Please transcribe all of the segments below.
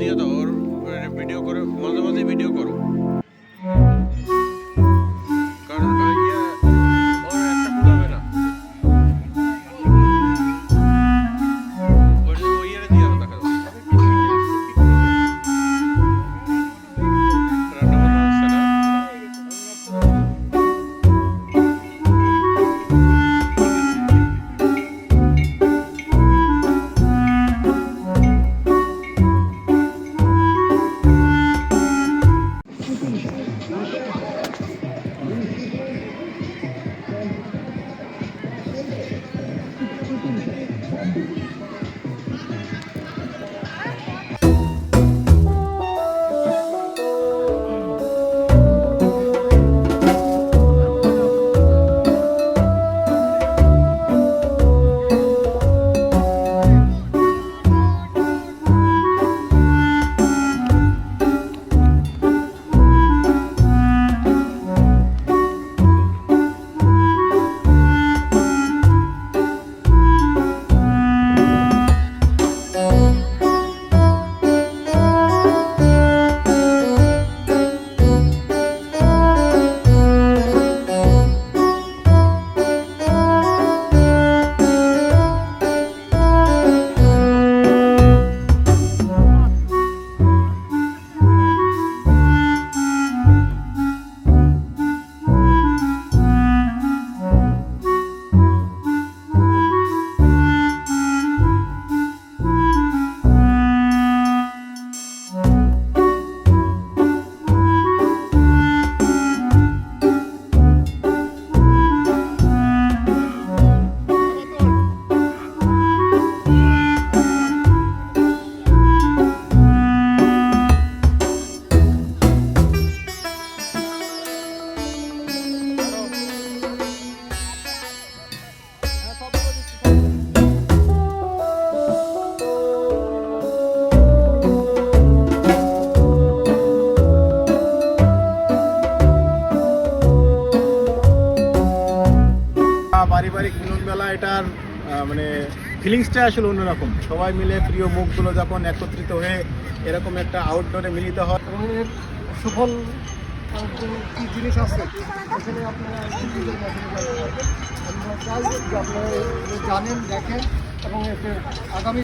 দিয়ে দাও ওর মানে ভিডিও করে মাঝে মাঝে ভিডিও করো। মানে ফিলিংসটা আসলে অন্যরকম। সবাই মিলে প্রিয় মুখগুলো যখন একত্রিত হয়ে এরকম একটা আউটডোরে মিলিত হয়, এবং সুফল, কি জিনিস আছে? আপনারা আপনারা জানেন, দেখেন, এবং এতে আগামী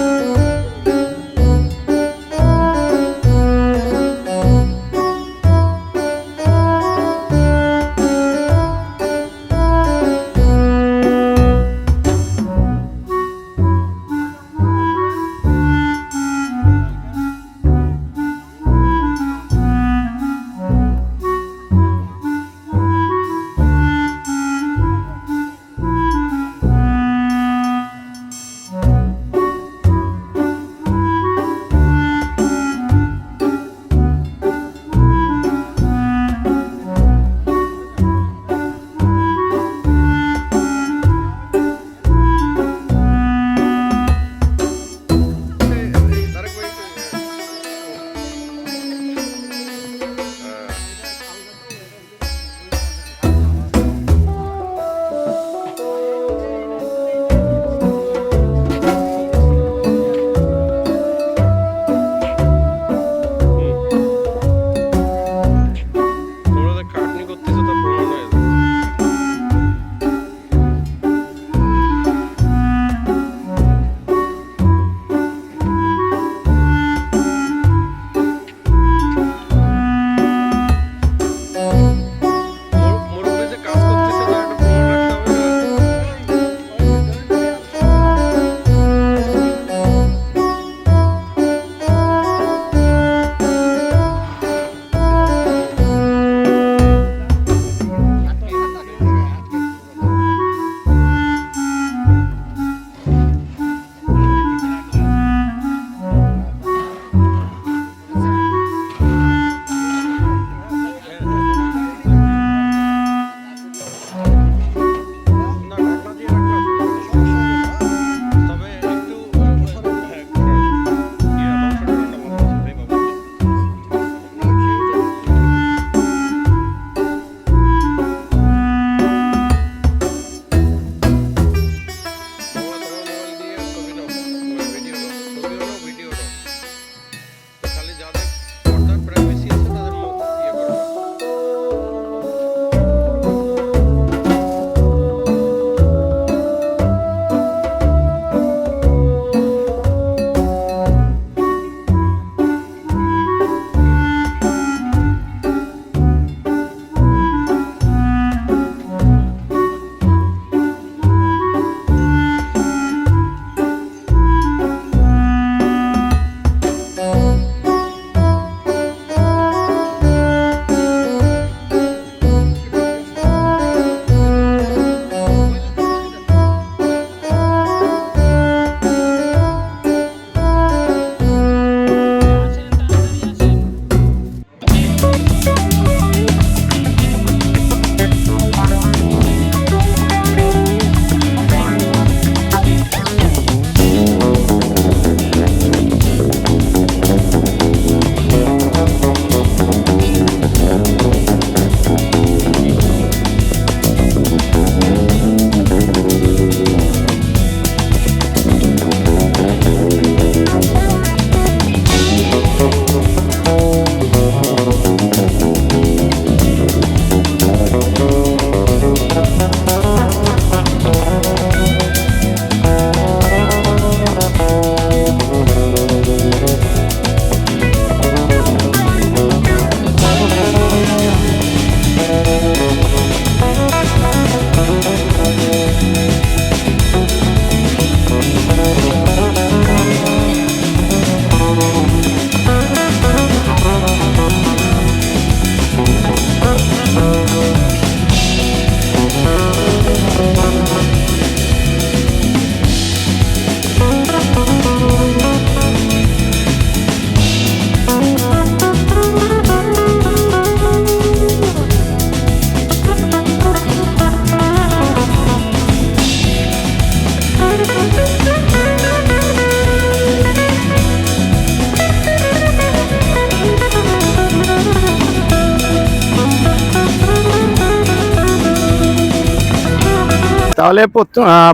তাহলে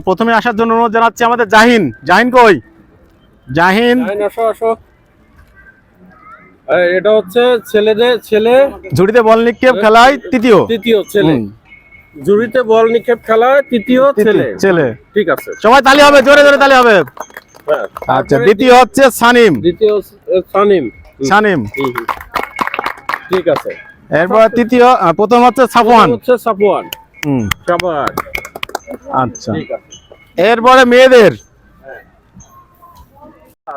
প্রথমে আসার জন্য অনুরোধ জানাচ্ছি আমাদের জাহিন। জাহিন কই? জাহিন? আসো আসো। এটা হচ্ছে ছেলেদের ছেলে। ঝুড়িতে বল নিক্ষেপ খেলায় তৃতীয়। তৃতীয় ছেলে। জুড়িতে বল নিক্ষেপ খেলা তৃতীয় ছেলে। ছেলে। ঠিক আছে। সবাই তালি হবে জোরে জোরে তালি হবে। হ্যাঁ। আচ্ছা দ্বিতীয় হচ্ছে সানিম। দ্বিতীয় সানিম। সানিম। ঠিক আছে। এরপর তৃতীয় প্রথম হচ্ছে সাফওয়ান। হচ্ছে সাপওয়ান হুম, সাবাস আচ্ছা। এরপরে মেয়েদের?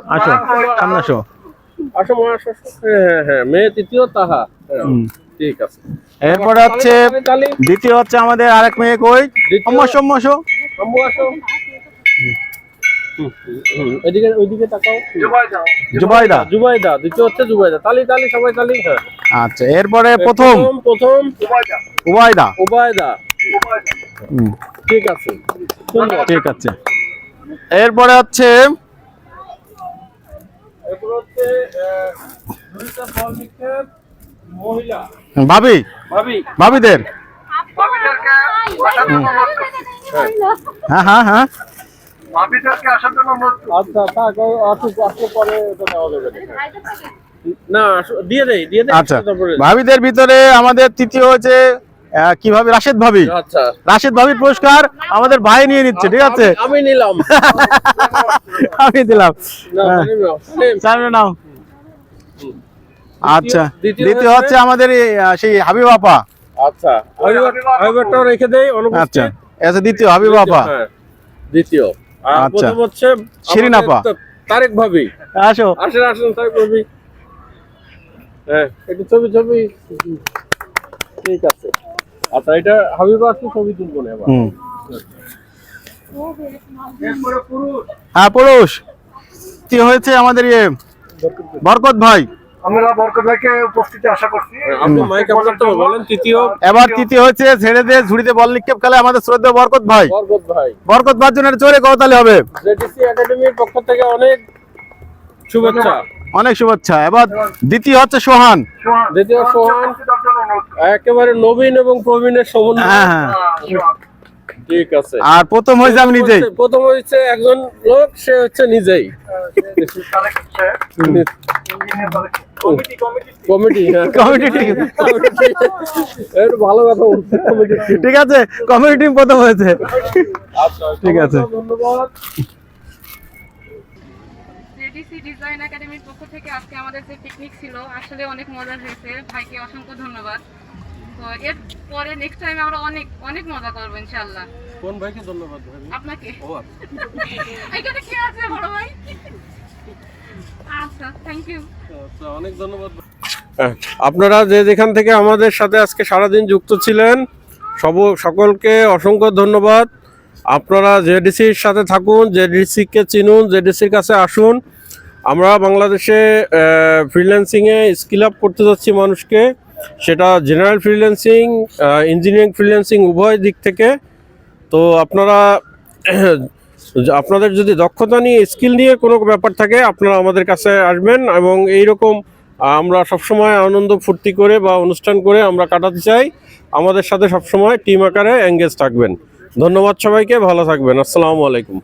আসো সামনে আসো। আসো মা আসো আসো। হ্যাঁ হ্যাঁ হ্যাঁ মেয়ে তৃতীয় তাহা। হ্যাঁ, ঠিক আছে। এরপরে হচ্ছে। দ্বিতীয় হচ্ছে আমাদের আরেক মেয়ে কই? হুম। এদিকে ওইদিকে তাকাও। জুবাইদা। জুবাইদা? দ্বিতীয় হচ্ছে জুবাইদা। তালি তালি সবাই তালি হ্যাঁ। আচ্ছা এরপরে প্রথম? প্রথম উবাইদা। ওবায়দা হুম, ঠিক আছে। ঠিক আছে। এরপরে হচ্ছে ভাবি। ভাবিদের। হ্যাঁ হ্যাঁ হ্যাঁ। ভাবিদের ভিতরে আমাদের তৃতীয় হচ্ছে আহ, কি ভাবি রাশেদ ভাবি। আচ্ছা। রাশেদ ভাবির পুরস্কার আমাদের ভাই নিয়ে নিচ্ছে ঠিক আছে? আমি- নিলাম। আমি দিলাম। না, হ্যাঁ। নাও। সামনে নাও। আচ্ছা। দ্বিতীয় হচ্ছে- আমাদের সেই হাবিব আপা। আচ্ছা। রেখে দেই আচ্ছা। আচ্ছা দ্বিতীয় হাবিব আপা। হ্যাঁ, দ্বিতীয়। আর আচ্ছা। প্রথম হচ্ছে শিরিন আপা। তারেক ভাবি। আসো। আসেন আসেন তারেক ভাবি। হ্যাঁ একটু ছবি ছবি। ঠিক আছে। আচ্ছা এটা হাবিবা আসলে ছবি তুলবো না এবার। হুম। হ্যাঁ পুরুষ। কি হয়েছে আমাদের ইয়ে? বরকত ভাই। আমরা বরকত ভাইকে উপস্থিতি আশা করছি। হ্যাঁ, আপনি মাইক আপনার তো বলেন তৃতীয়। এবার তৃতীয় হচ্ছে ছেড়ে দিয়ে ঝুড়িতে বল নিক্ষেপ খেলে আমাদের শ্রদ্ধেয় বরকত ভাই। বরকত ভাই। বরকত ভাই জন্য জোরে করতালি হবে। জেটিসি একাডেমির পক্ষ থেকে অনেক শুভেচ্ছা। অনেক শুভেচ্ছা। এবার দ্বিতীয় হচ্ছে সোহান। দ্বিতীয় সোহান একেবারে নবীন এবং প্রবীণের সমন্বয়। হ্যাঁ হ্যাঁ। ঠিক আছে। আর প্রথম হয়েছে আমি নিজেই। প্রথম হচ্ছে একজন লোক সে হচ্ছে নিজেই। কমিটি হ্যাঁ। ঠিক আছে। কমিটি। প্রথম হয়েছে। ঠিক আছে। ধন্যবাদ। ডিজাইন একাডেমির পক্ষ থেকে আজকে আমাদের যে পিকনিক ছিল আসলে অনেক মজা হয়েছে। ভাইকে অসংখ্য ধন্যবাদ। তো এর পরে নেক্সট টাইম আমরা অনেক অনেক মজা করব ইনশাল্লাহ কোন ভাইকে ধন্যবাদ ভাই আপনাকে। ও আচ্ছা। এখানে কে আছে বড় ভাই? আচ্ছা থ্যাংক ইউ আচ্ছা, অনেক ধন্যবাদ আপনারা যে যেখান থেকে আমাদের সাথে আজকে সারাদিন যুক্ত ছিলেন সব সকলকে অসংখ্য ধন্যবাদ। আপনারা জেডিসির সাথে থাকুন জেডিসিকে চিনুন জেডিসির কাছে আসুন আমরা বাংলাদেশে ফ্রিল্যান্সিংয়ে স্কিল আপ করতে যাচ্ছি মানুষকে। সেটা জেনারেল ফ্রিল্যান্সিং ইঞ্জিনিয়ারিং ফ্রিল্যান্সিং উভয় দিক থেকে। তো আপনারা, আপনাদের যদি দক্ষতা নিয়ে স্কিল নিয়ে কোনো ব্যাপার থাকে, আপনারা আমাদের কাছে আসবেন এবং এই রকম আমরা সবসময় আনন্দ ফুর্তি করে বা অনুষ্ঠান করে আমরা কাটাতে চাই। আমাদের সাথে সবসময় টিম আকারে এঙ্গেজ থাকবেন। ধন্যবাদ সবাইকে, ভালো থাকবেন। আসসালামু আলাইকুম।